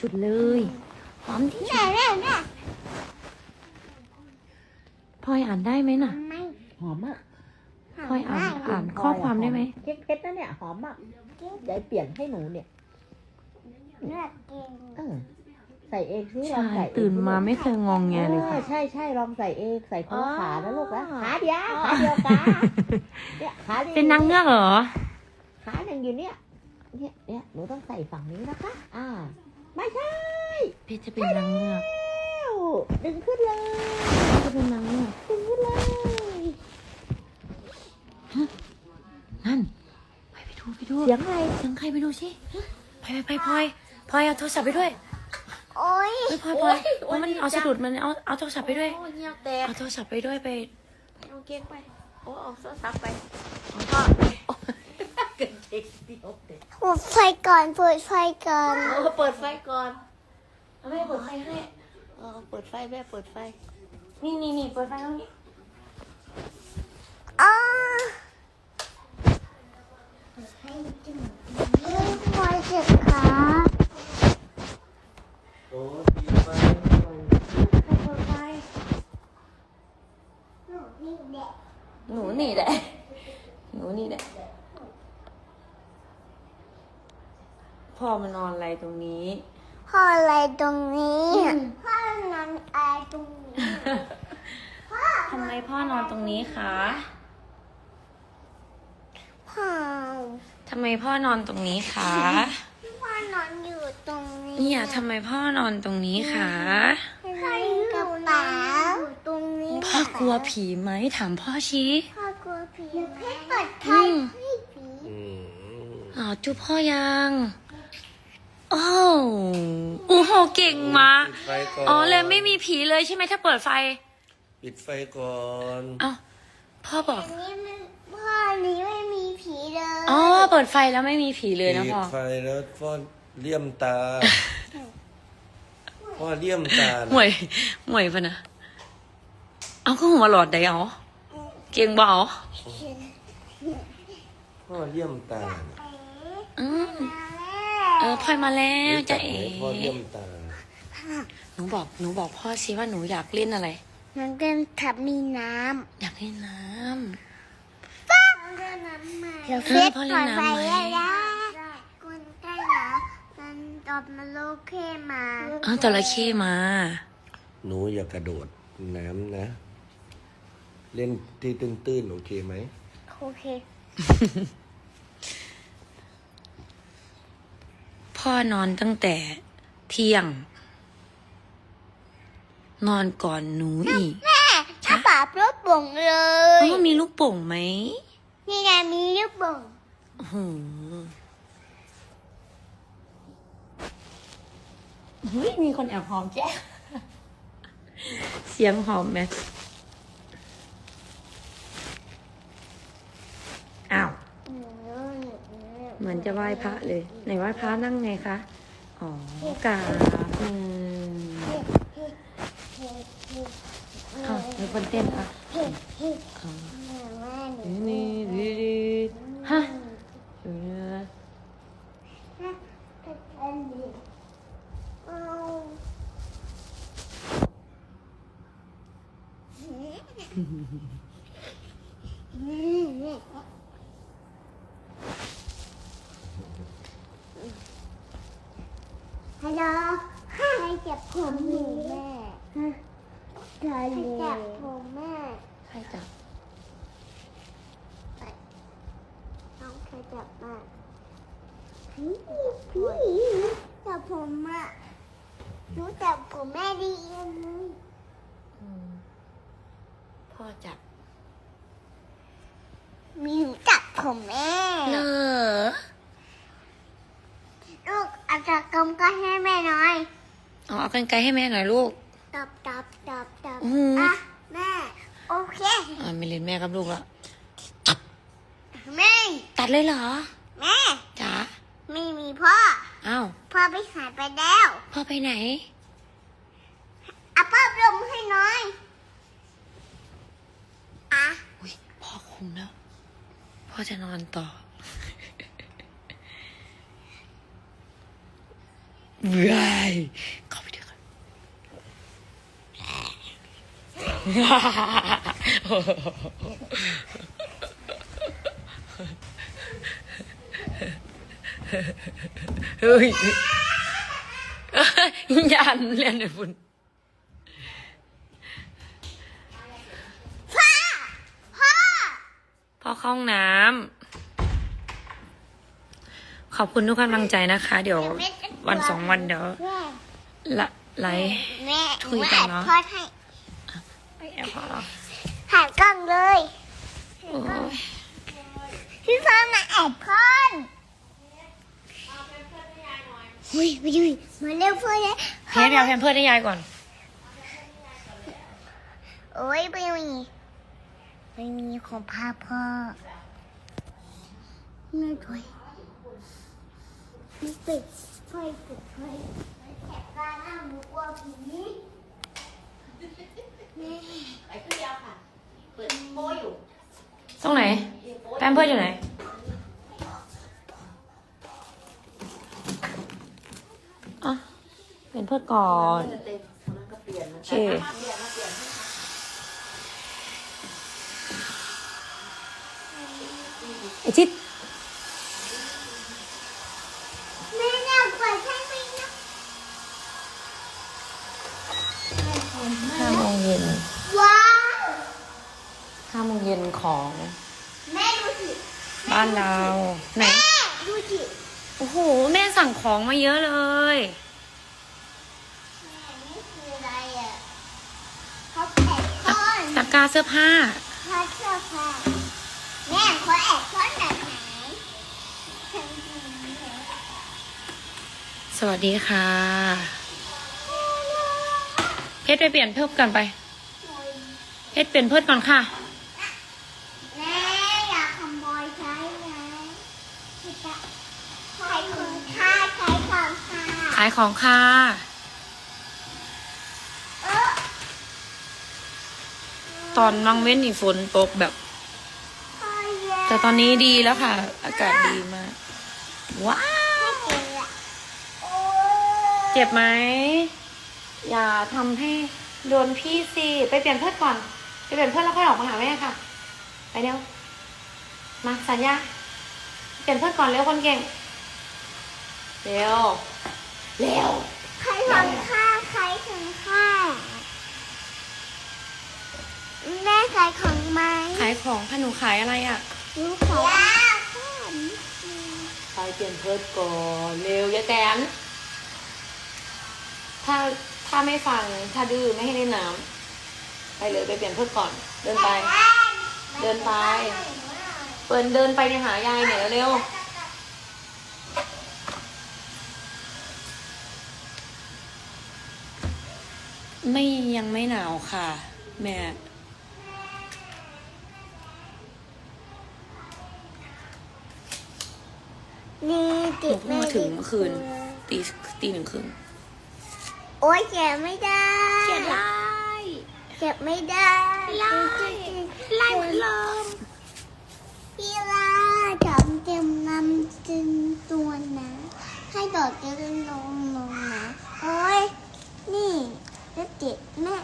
สุดเลยหอมที่สุแม่ดแม่แม่พลอยอ่านได้ไหมน่ะ ไม่หอมอะพลอยอ่านอ่านข้อความได้ไหมเค้กเพชรนะเนี่ยหอมอะยายเปลี่ยนให้หนูเนี่ยเลือดเก่งเออใส่เองสิลใช่องใส่เองตื่นมาไม่เคยงองแงเลยอค่ะอใช่ใช่ลองใส่เองใส่คนละอ๋อขานะลูกนะขาเดียวขาเดียวกาเนี่ยขาดียวเป็นนางเงือกเหรอขาหนึ่งอยู่เนี่ยเนี่ยเนี่ยหนูต้องใส่ฝั่งนี้นะคะ อ่า ไม่ใช่พี่จะเป็นนางเงือกแล้วดึงขึ้นเลยจะเป็นนางเงือกดึงขึ้นเลยนั่นไปไปดูไปดูเสียงอะไรเสียงใครไปดูสิไปไปไปพลอยพลอยเอาโทรศัพท์ไปด้วยโอ้ยเฮ้ยพลอยพลอยโอ้ยมันเอาสะดุดมันเอาเอาโทรศัพท์ไปด้วยโอ้เงียบแตกเอาโทรศัพท์ไปด้วยไปเอาเก๊กไปโอ้เอาโทรศัพท์ไปเอาพ่อ เดียวเด็กเปิดไฟก่อนเปิดไฟก่อนโอ้เปิดไฟก่อนเอาแม่เปิดไฟให้เออเปิดไฟแม่เปิดไฟ นี่นี่นี่เปิดไฟตรงนี้อ๋อไฟเจ็บขาโอ้ดีไปเปิดไฟหนูนี่แหละหนูนี่แหละหนูนี่แหละ พ่อมานอนอะไรตรงนี้ พ่ออะไรตรงนี้พ่อนอนอะไรตรงนี้พ่อทำไมพ่อนอนตรงนี้คะพ่อทำไมพ่อนอนตรงนี้คะพ่อนอนอยู่ตรงนี้เนี่ยทำไมพ่อนอนตรงนี้คะพ่ออยู่กระเป๋าอยู่ตรงนี้พ่อกลัวผีไหมถามพ่อชี้พ่อกลัวผีไหมเปิดไฟอืมให้ผีอืมอ๋อจุ๊บพ่อยัง โอ้วโอ้โหเก่งมากปิดไฟก่อนอ๋อเลยไม่มีผีเลยใช่ไหมถ้าเปิดไฟปิดไฟก่อนเอ้าพ่อบอก อันนี้มันพ่อนี้ไม่มีผีเลยอ๋อ เปิดไฟแล้วไม่มีผีเลยนะปิพ่อดไฟแล้วพ่อเลี่ยมตาพ่อเลี่ยมตาหมวยหมวยปะนะ เอาก็หัวหลอดได้เหรอเก่งบ่เหรอพ่อเลี่ยมตา อืม เออพลอยมาแล้วรู้จะกไหเอ๋มพ่อเลี่ยมตาหนูบอกหนูบอกพ่อสิว่าหนูอยากเล่นอะไรมันเป็นถับมีน้อยากเล่นน้ำพ่อเล่นน้ำมาเดี๋ยวเฟซพ่อปเล่ล่อนยน้ำไฟไหมได้แล้วคนใกล้นะมันตอบมาโลเคมาำเอาจระเข้มา หนูอย่ากระโดดน้ำนะ เล่นที่ตื้นๆโอเคไหมโอเค พ่อนอนตั้งแต่เที่ยง นอนก่อนหนูอีกแม่ถ้าปาบลูกโป่งเลอ๋อยมีลูกโป่งไหมนี่ไงมีลูกโป่งโอ้โหเฮ้ยมีคนแอบหอมแก้มเสียงหอมไหมอ้าว เห มือนจะไหว้พระเลยไหนไหว้พระนั่งไงคะ อ๋อกราบอืมอ้าวมีคนเต้นอะนี่นี่ดีฮะเดี๋ยวนะฮัล โหลให้จับผมหนูแม่ให้จับผมแม่ใครจับน้องเคยจับแม่พี่พี่จับผมอะหนูจับผมแม่ดีเองเลยอืมพ่อจับ มีหนูจับผมแม่เหรอลูก อาจจะกำก็ให้แม่หน่อยอ๋อเอากันไกลให้แม่หน่อยลูกตับตับตับตับอื้อหืออ่ อะแม่ โอเคอ่าไม่เล่นแม่กับลูกแล้วแม่ตัดเลยเหรอแม่ จ๋าไม่มีพ่อ อ้าวพ่อไปหายไปแล้วพ่อไปไหน เอาป้าลมให้หน่อยอะ อุ้ยพ่อคุมแล้ว พ่อจะนอนต่อ เว้ยเข้าไปด้วยกันเฮ้ยยันเรียนเลยคุณพ่อพ่อพ่อเข้าห้องน้ำขอบคุณทุกกำลังใจนะคะ เดี๋ยว วันสองวันเดี๋ยวแม่ละไลฟ์แม่คุยกันเนอะพ่อให้ไปแอบพ่อเหรอถ่ายกล้องเลยโอ้ยพี่พ่อมาแอบพ่อนเฮ้ยมาดูมาเร็วพ่อเลยเพจไปเอาแพมเพิร์ดให้ยายก่อน โอ้ยไม่มีไม่มีของพ่อพ่อไม่ด้วยไม่ปิด ไฟปิดไฟแขกกล้าหน้าหมูกลัวผีแม่ไปขึ้นยาวค่ะ เปิดโป้อยู่ตรงไหนแพมเพิร์ดอยู่ไหน อะ เป็นเพิร์ดก่อนเต็มคนนั้นก็เปลี่ยนโอนเคมาเปลี่ยนมาเปลี่ยนไอชิด แม่น่าเปิดให้ไหมนะ ห้าโมงเย็น ว้าว ห้าโมงเย็นของ แม่ดูสิ บ้านเราไหนแม่ดูสิโอ้โห แม่สั่งของมาเยอะเลยแม่นี่คืออะไรอะเขาแอบซ่อนตะกร้าเสื้อผ้าเขาเชื่อค่ะแม่เขาแอบซ่อนแบบไหนสวัสดีค่ะ เพชรไปเปลี่ยนเพิ่มก่อนไป เพชรเปลี่ยนเพิ่มก่อนค่ะ แม่อยากขโมยใช้ไหม ใช้ของค่าใช้ของค่าขายของค่ะ เออตอนวังเว้นนี่ฝนตกแบบ พอแล้วแต่ตอนนี้ดีแล้วค่ะ อากาศดีมาก ว้าวไม่เจ็บละโอ้ยเจ็บไหม อย่าทำให้โดนพี่สิ ไปเปลี่ยนเพื่อนก่อน ไปเปลี่ยนเพื่อนแล้วค่อยออกมาหาแม่ค่ะ ไปเร็ว มาสัญญา เปลี่ยนเพื่อนก่อนเร็วคนเก่ง เร็ว เร็ว ใครของค่าใครของค่าแม่ขายของไหมขายของค่ะหนูขายอะไรอะ รู้ของไปเปลี่ยนเพิร์ดก่อนเร็วยายแตนถ้าถ้าไม่ฟังถ้าดื้อไม่ให้เล่นน้ำไปเลยไปเปลี่ยนเพิร์ดก่อน เดินไป เดินไป เปิดเดินไปเนี่ยหายายเนี่ยเร็วไม่ยังไม่หนาวค่ะ แม่นี่หนูติดเพิ่งมาถึงเมื่อคืนตีตีหนึ่งครึ่งโอ้ยเก็บไม่ได้เขียนไล่เก็บไม่ได้ไล่ไล่เหมือนเดิม พี่ล่าจอมเต็มนำจึงตัวนะ ให้ดอเจริญลงลงนะ โอ้ย นี่จะเจ็บแม่